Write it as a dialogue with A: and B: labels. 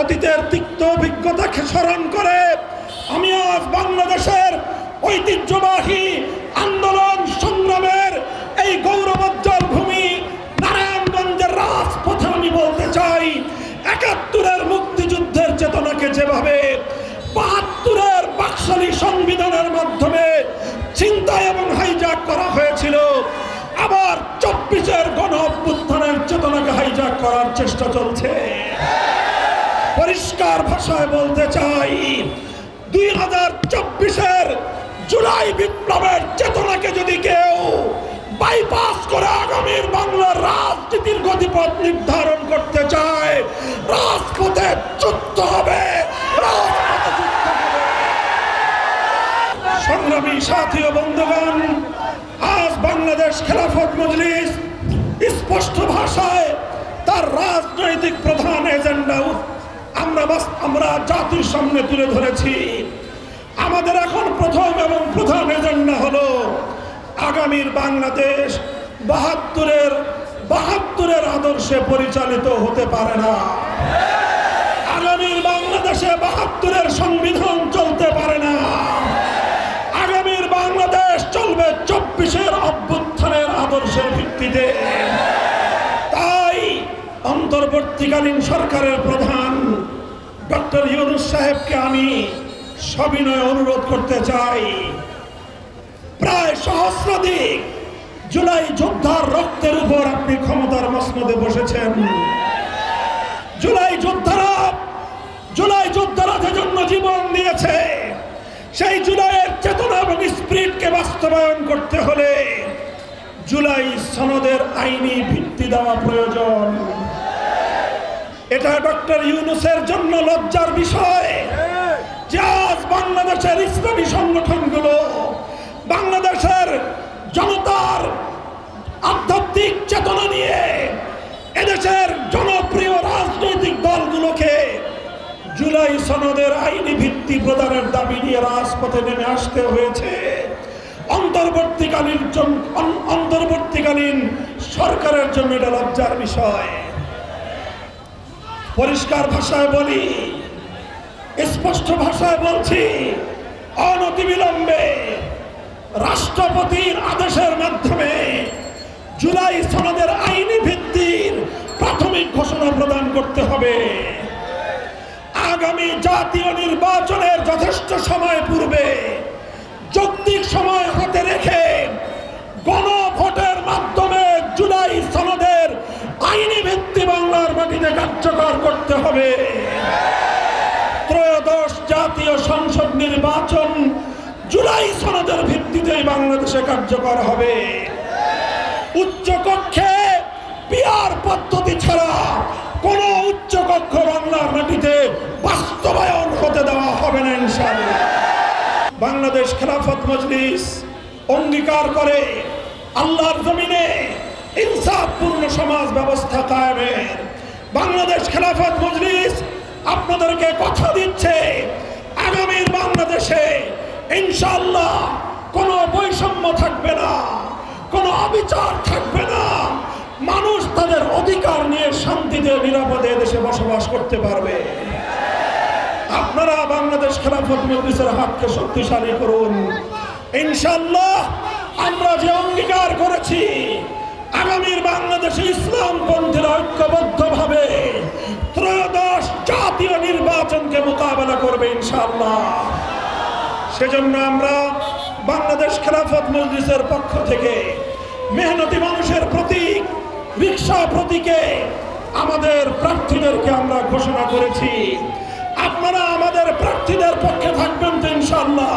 A: অতীতের তিক্ত অভিজ্ঞতাকে স্মরণ করে আমি আজ বাংলাদেশের ঐতিহ্যবাহী আন্দোলন সংগ্রামের এই গৌরবোজ্জ্বল ভূমি নারায়ণগঞ্জের রাজপথে আমি বলতে চাই, একাত্তরের মুক্তিযুদ্ধের চেতনাকে যেভাবে বাহাত্তরের বাকশালী সংবিধানের মাধ্যমে চিন্তা এবং হাইজাক করা হয়েছিল, আবার চব্বিশের গণ অভ্যুত্থানের চেতনাকে হাইজাক করার চেষ্টা চলছে। ভাষায় বলতে চাই, দুই হাজার চব্বিশের জুলাই বিপ্লবের চেতনাকে যদি কেউ বাইপাস করে আগামীর বাংলার রাজনীতির গতিপথ নির্ধারণ করতে চায় রাজপথে যুদ্ধ হবে। সংগ্রামী সাথী ও বন্ধুগণ, আজ বাংলাদেশ খেলাফত মজলিস স্পষ্ট ভাষায় তার রাজনৈতিক প্রধান এজেন্ডা আমরা বাস- আমরা জাতির সামনে তুলে ধরেছি। আমাদের এখন প্রথম এবং প্রধান এজেন্ডা হলো আগামীর বাংলাদেশ বাহাত্তরের বাহাত্তরের আদর্শে পরিচালিত হতে পারে না। আগামীর বাংলাদেশে বাহাত্তরের সংবিধান চলতে পারে না। আগামীর বাংলাদেশ চলবে চব্বিশের অভ্যুত্থানের আদর্শের ভিত্তিতে। তাই অন্তর্বর্তীকালীন সরকারের প্রধান ডক্টর ইউনুস সাহেবকে আমি সবিনয় অনুরোধ করতে চাই। প্রায় সহস্রাধিক জুলাই যোদ্ধার রক্তের উপর আপনি ক্ষমতার মসনদে বসেছেন। জুলাই যোদ্ধারা জুলাই যোদ্ধারা যে জন্য জীবন দিয়েছে। সেই জুলাইয়ের চেতনা এবং স্পিরিটকে বাস্তবায়ন করতে হলে জুলাই সনদের আইনি ভিত্তি দেওয়া প্রয়োজন। এটা ডক্টর ইউনুসের জন্য লজ্জার বিষয়। বাংলাদেশের ইসলামী সংগঠনগুলো বাংলাদেশের জনতার আধ্যাত্মিক চেতনা নিয়ে এদেশের জনপ্রিয় রাজনৈতিক দলগুলোকে জুলাই সনদের আইনি ভিত্তি প্রদানের দাবি নিয়ে রাজপথে নেমে আসতে হয়েছে। অন্তর্বর্তীকালীন অন্তর্বর্তীকালীন সরকারের জন্য এটা লজ্জার বিষয়। পরিষ্কার ভাষায় বলি, স্পষ্ট ভাষায় বলছি, অনতিবিলম্বে রাষ্ট্রপতির আদেশের মাধ্যমে জুলাই সনদের আইনি ভিত্তির প্রাথমিক ঘোষণা প্রদান করতে হবে। আগামী জাতীয় নির্বাচনের যথেষ্ট সময় পূর্বে, যৌক্তিক সময় হাতে রেখে গণভোটের মাধ্যমে জুলাই সনদের আইনি ভিত্তি বাংলার মাটিতে কার্যকর করতে হবে। ত্রয়োদশ জাতীয় সংসদ নির্বাচন জুলাই সনদের ভিত্তিতেই বাংলাদেশে কার্যকর হবে। উচ্চ কক্ষে পিয়ার পদ্ধতি ছাড়া কোন উচ্চ কক্ষ বাংলার মাটিতে বাস্তবায়ন হতে দেওয়া হবে না ইনশাআল্লাহ। বাংলাদেশ খেলাফত মজলিস অঙ্গীকার করে আল্লাহর জমিনে ইনসাফপূর্ণ সমাজ ব্যবস্থা কায়েমের বাংলাদেশ খেলাফত মজলিস আপনাদেরকে কথা দিচ্ছে, আগামীর বাংলাদেশে ইনশাআল্লাহ কোনো বৈষম্য থাকবে না, কোনো অবিচার থাকবে না। মানুষ তাদের অধিকার নিয়ে শান্তিতে, নিরাপদে দেশে বসবাস করতে পারবে। আপনারা বাংলাদেশ খেলাফত মজলিসের হাতকে শক্তিশালী করুন। ইনশাল্লাহ আমরা যে অঙ্গীকার করেছি, আগামীর বাংলাদেশে ইসলাম পন্থীরা সেজন্য আমরা বাংলাদেশ খেলাফত মজলিসের পক্ষ থেকে মেহনতি মানুষের প্রতীক রিক্সা প্রতীকে আমাদের প্রার্থীদেরকে আমরা ঘোষণা করেছি। আপনারা আমাদের প্রার্থীদের পক্ষে থাকবেন তো ইনশাল্লাহ